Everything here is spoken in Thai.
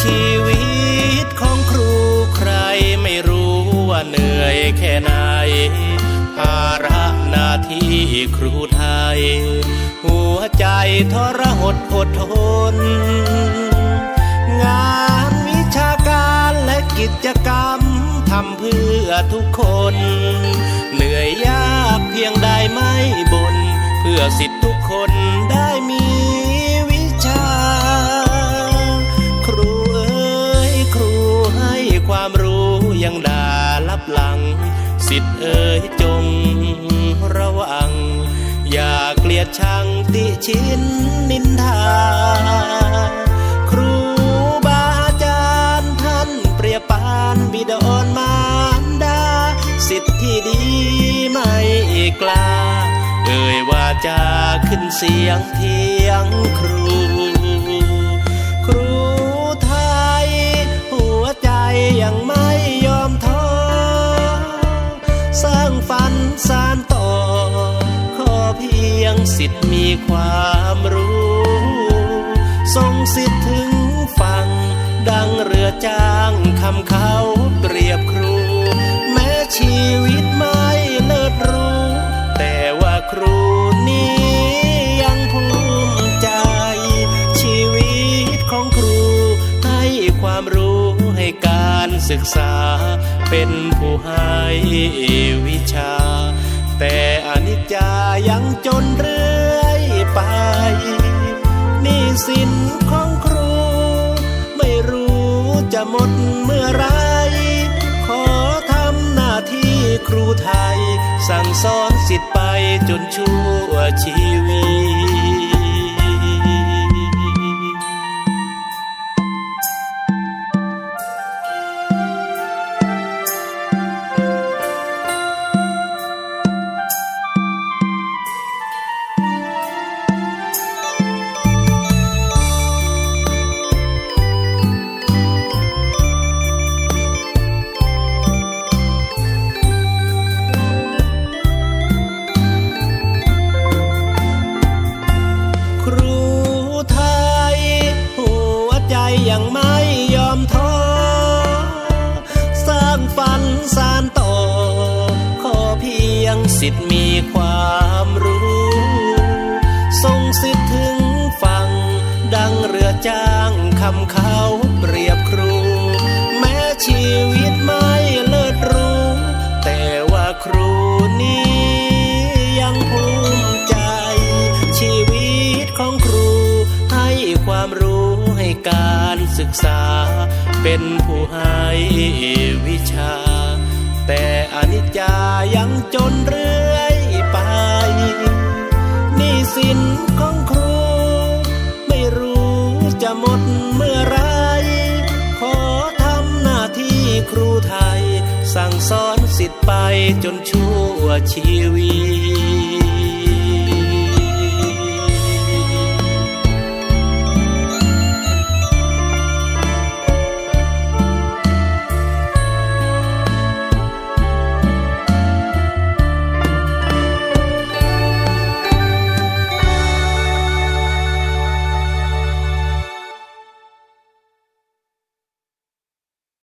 ชีวิตของครูใครไม่รู้ว่าเหนื่อยแค่ไหนภาระหน้าที่ครูไทย หัวใจทรหดอดทน งานวิชาการและกิจกรรมทำเพื่อทุกคน เหนื่อยยากเพียงใดไม่บน่นเพื่อสิทธิ์ทุกคนได้มี ยังด่าลับหลัง สิทธิ์เอ๋ยจงระวัง อย่าเกลียดชังติชินนินทา ครูบาอาจารย์ท่านเปรียบปานบิดอนมารดา สิทธิ์ที่ดีไม่กล้า เอ่ยว่าจะขึ้นเสียงเทียงครู สานต่อ ขอเพียงสิทธิ์มีความรู้ส่งสิทธิ์ถึงฝั่ง ดังเรือจ้างคำเขาเปรียบครู แม้ชีวิตไม่เลิศรู้ แต่ว่าครูนี้ยังภูมิใจ ชีวิตของครูให้ความรู้ให้การศึกษา เป็นผู้ให้วิชา แต่อนิจจายังจนเรื่อยไป นี่สินของครู ไม่รู้จะหมดเมื่อไร ขอทำหน้าที่ครูไทย สั่งสอนสิทธิ์ไปจนชั่วชีวิต ยังไม่ยอมท้อ สร้างฝันสานต่อ ขอเพียงสิทธิ์มีความรู้ ส่งสิทธิ์ถึงฝั่งดังเรือจ้างคำคำ การศึกษา เป็นผู้ให้วิชา แต่อนิจจายังจนเรื่อยไปนี่สินของครู ไม่รู้จะหมดเมื่อไร ขอทำหน้าที่ครูไทย สั่งสอนสิทธิ์ไปจนชั่วชีวิต